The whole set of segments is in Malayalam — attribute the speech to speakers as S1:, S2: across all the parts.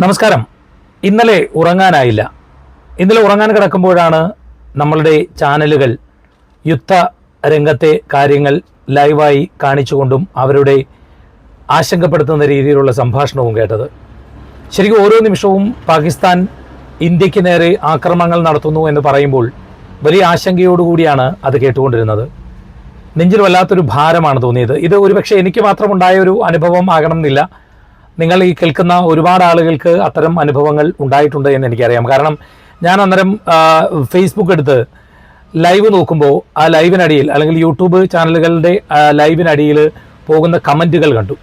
S1: നമസ്കാരം. ഇന്നലെ ഉറങ്ങാനായില്ല. ഇന്നലെ ഉറങ്ങാൻ കിടക്കുമ്പോഴാണ് നമ്മളുടെ ചാനലുകൾ യുദ്ധ രംഗത്തെ കാര്യങ്ങൾ ലൈവായി കാണിച്ചുകൊണ്ടും അവരുടെ ആശങ്കപ്പെടുത്തുന്ന രീതിയിലുള്ള സംഭാഷണവും കേട്ടത്. ശരിക്കും ഓരോ നിമിഷവും പാകിസ്ഥാൻ ഇന്ത്യയ്ക്ക് നേരെ ആക്രമണങ്ങൾ നടത്തുന്നു എന്ന് പറയുമ്പോൾ വലിയ ആശങ്കയോടുകൂടിയാണ് അത് കേട്ടുകൊണ്ടിരുന്നത്. നെഞ്ചിൽ വല്ലാത്തൊരു ഭാരമാണ് തോന്നിയത്. ഇത് ഒരുപക്ഷെ എനിക്ക് മാത്രം ഉണ്ടായ ഒരു അനുഭവം ആകണമെന്നില്ല. നിങ്ങൾ ഈ കേൾക്കുന്ന ഒരുപാട് ആളുകൾക്ക് അത്തരം അനുഭവങ്ങൾ ഉണ്ടായിട്ടുണ്ട് എന്ന് എനിക്കറിയാം. കാരണം ഞാൻ അന്നേരം ഫേസ്ബുക്ക് എടുത്ത് ലൈവ് നോക്കുമ്പോൾ ആ ലൈവിനടിയിൽ അല്ലെങ്കിൽ യൂട്യൂബ് ചാനലുകളുടെ ലൈവിനടിയിൽ പോകുന്ന കമന്റുകൾ കണ്ടു.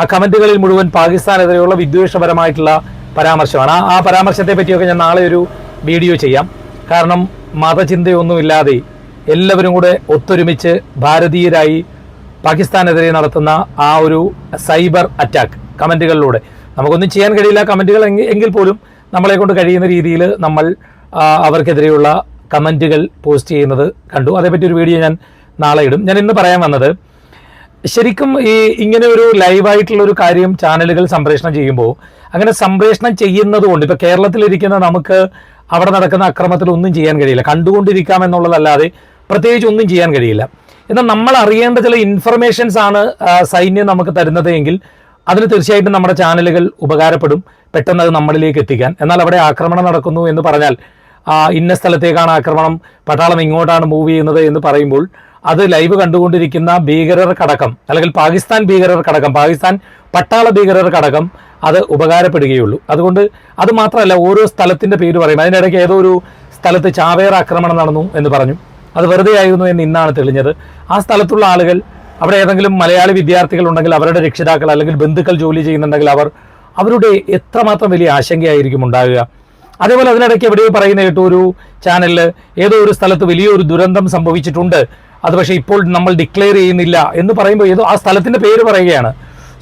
S1: ആ കമന്റുകളിൽ മുഴുവൻ പാകിസ്ഥാനെതിരെയുള്ള വിദ്വേഷപരമായിട്ടുള്ള പരാമർശമാണ്. ആ ആ പരാമർശത്തെ പറ്റിയൊക്കെ ഞാൻ നാളെ ഒരു വീഡിയോ ചെയ്യാം. കാരണം മതചിന്തയൊന്നുമില്ലാതെ എല്ലാവരും കൂടെ ഒത്തൊരുമിച്ച് ഭാരതീയരായി പാകിസ്ഥാനെതിരെ നടത്തുന്ന ആ ഒരു സൈബർ അറ്റാക്ക്. കമന്റുകളിലൂടെ നമുക്കൊന്നും ചെയ്യാൻ കഴിയില്ല കമന്റുകൾ എങ്കിൽ പോലും നമ്മളെ കൊണ്ട് കഴിയുന്ന രീതിയിൽ നമ്മൾ അവർക്കെതിരെയുള്ള കമന്റുകൾ പോസ്റ്റ് ചെയ്യുന്നത് കണ്ടു. അതേപറ്റി ഒരു വീഡിയോ ഞാൻ നാളെ ഇടും. ഞാൻ ഇന്ന് പറയാൻ വന്നത് ശരിക്കും ഈ ഇങ്ങനെ ഒരു ലൈവായിട്ടുള്ള ഒരു കാര്യം ചാനലുകൾ സംപ്രേഷണം ചെയ്യുമ്പോൾ അങ്ങനെ സംപ്രേഷണം ചെയ്യുന്നത് കൊണ്ട് ഇപ്പോൾ കേരളത്തിലിരിക്കുന്ന നമുക്ക് അവിടെ നടക്കുന്ന അക്രമത്തിൽ ഒന്നും ചെയ്യാൻ കഴിയില്ല. കണ്ടുകൊണ്ടിരിക്കാം എന്നുള്ളതല്ലാതെ പ്രത്യേകിച്ച് ഒന്നും ചെയ്യാൻ കഴിയില്ല. എന്നാൽ നമ്മൾ അറിയേണ്ട ചില ഇൻഫർമേഷൻസ് ആണ് സൈന്യം നമുക്ക് തരുന്നത് എങ്കിൽ അതിന് തീർച്ചയായിട്ടും നമ്മുടെ ചാനലുകൾ ഉപകാരപ്പെടും. പെട്ടെന്ന് അത് നമ്മളിലേക്ക് എത്തിക്കാൻ. എന്നാൽ അവിടെ ആക്രമണം നടക്കുന്നു എന്ന് പറഞ്ഞാൽ ഇന്ന സ്ഥലത്തേക്കാണ് ആക്രമണം പട്ടാളം ഇങ്ങോട്ടാണ് മൂവ് ചെയ്യുന്നത് എന്ന് പറയുമ്പോൾ അത് ലൈവ് കണ്ടുകൊണ്ടിരിക്കുന്ന ഭീകരർ ഭീകരർക്കടക്കം അല്ലെങ്കിൽ പാകിസ്ഥാൻ ഭീകരർ ഭീകരർക്കടക്കം പാകിസ്ഥാൻ പട്ടാള ഭീകരർക്കടക്കം അത് ഉപകാരപ്പെടുകയുള്ളൂ. അതുകൊണ്ട് അത് മാത്രമല്ല ഓരോ സ്ഥലത്തിന്റെ പേര് പറയും. അതിനിടയ്ക്ക് ഏതോ ഒരു സ്ഥലത്ത് ചാവേർ ആക്രമണം നടന്നു എന്ന് പറഞ്ഞു. അത് വെറുതെ ആയിരുന്നു എന്ന് ഇന്നാണ് തെളിഞ്ഞത്. ആ സ്ഥലത്തുള്ള ആളുകൾ അവിടെ ഏതെങ്കിലും മലയാളി വിദ്യാർത്ഥികൾ ഉണ്ടെങ്കിൽ അവരുടെ രക്ഷിതാക്കൾ അല്ലെങ്കിൽ ബന്ധുക്കൾ ജോലി ചെയ്യുന്നുണ്ടെങ്കിൽ അവർ അവരുടെ എത്രമാത്രം വലിയ ആശങ്കയായിരിക്കും ഉണ്ടാകുക. അതേപോലെ അതിനിടയ്ക്ക് എവിടെയോ പറയുന്ന കേട്ടു ഒരു ചാനലിൽ ഏതോ ഒരു സ്ഥലത്ത് വലിയൊരു ദുരന്തം സംഭവിച്ചിട്ടുണ്ട്. അത് പക്ഷേ ഇപ്പോൾ നമ്മൾ ഡിക്ലെയർ ചെയ്യുന്നില്ല എന്ന് പറയുമ്പോൾ ഏതോ ആ സ്ഥലത്തിന്റെ പേര് പറയുകയാണ്.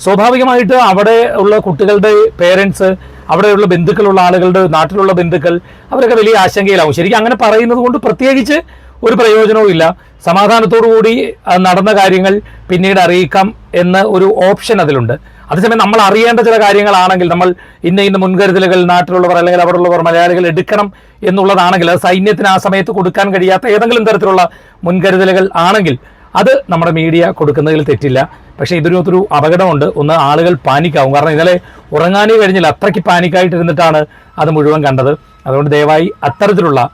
S1: സ്വാഭാവികമായിട്ട് അവിടെ ഉള്ള കുട്ടികളുടെ പേരൻസ് അവിടെയുള്ള ബന്ധുക്കളുള്ള ആളുകളുടെ നാട്ടിലുള്ള ബന്ധുക്കൾ അവരൊക്കെ വലിയ ആശങ്കയിലാവും. ശരിക്കും അങ്ങനെ പറയുന്നത് കൊണ്ട് പ്രത്യേകിച്ച് ഒരു പ്രയോജനവും ഇല്ല. സമാധാനത്തോടു കൂടി നടന്ന കാര്യങ്ങൾ പിന്നീട് അറിയിക്കാം എന്ന ഒരു ഓപ്ഷൻ അതിലുണ്ട്. അതേസമയം നമ്മൾ അറിയേണ്ട ചില കാര്യങ്ങളാണെങ്കിൽ നമ്മൾ ഇന്ന ഇന്ന മുൻകരുതലുകൾ നാട്ടിലുള്ളവർ അല്ലെങ്കിൽ അവിടെയുള്ളവർ മലയാളികൾ എടുക്കണം എന്നുള്ളതാണെങ്കിൽ അത് സൈന്യത്തിന് ആ സമയത്ത് കൊടുക്കാൻ കഴിയാത്ത ഏതെങ്കിലും തരത്തിലുള്ള മുൻകരുതലുകൾ ആണെങ്കിൽ അത് നമ്മുടെ മീഡിയ കൊടുക്കുന്നതിൽ തെറ്റില്ല. പക്ഷേ ഇതിനകത്തൊരു അപകടമുണ്ട്. ഒന്ന് ആളുകൾ പാനിക്കാവും. കാരണം ഇന്നലെ ഉറങ്ങാനേ കഴിഞ്ഞില്ല. അത്രയ്ക്ക് പാനിക്കായിട്ടിരുന്നിട്ടാണ് അത് മുഴുവൻ കണ്ടത്. അതുകൊണ്ട് ദയവായി അത്തരത്തിലുള്ള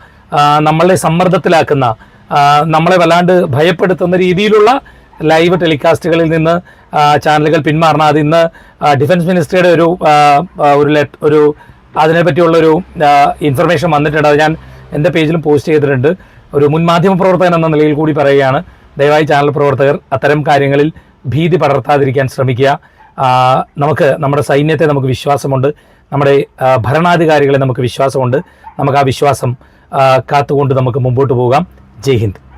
S1: നമ്മളെ സമ്മർദ്ദത്തിലാക്കുന്ന നമ്മളെ വല്ലാണ്ട് ഭയപ്പെടുത്തുന്ന രീതിയിലുള്ള ലൈവ് ടെലികാസ്റ്റുകളിൽ നിന്ന് ചാനലുകൾ പിന്മാറണം. അത് ഇന്ന് ഡിഫൻസ് മിനിസ്ട്രിയുടെ ഒരു ഒരു ഒരു അതിനെപ്പറ്റിയുള്ളൊരു ഇൻഫർമേഷൻ വന്നിട്ടുണ്ട്. അത് ഞാൻ എന്റെ പേജിലും പോസ്റ്റ് ചെയ്തിട്ടുണ്ട്. ഒരു മുൻ മാധ്യമ പ്രവർത്തകൻ എന്ന നിലയിൽ കൂടി പറയുകയാണ് ദയവായി ചാനൽ പ്രവർത്തകർ അത്തരം കാര്യങ്ങളിൽ ഭീതി പടർത്താതിരിക്കാൻ ശ്രമിക്കുക. നമുക്ക് നമ്മുടെ സൈന്യത്തെ നമുക്ക് വിശ്വാസമുണ്ട്. നമ്മുടെ ഭരണാധികാരികളെ നമുക്ക് വിശ്വാസമുണ്ട്. നമുക്ക് ആ വിശ്വാസം കാത്തുകൊണ്ട് നമുക്ക് മുമ്പോട്ട് പോകാം. ജയ് ഹിന്ദ്.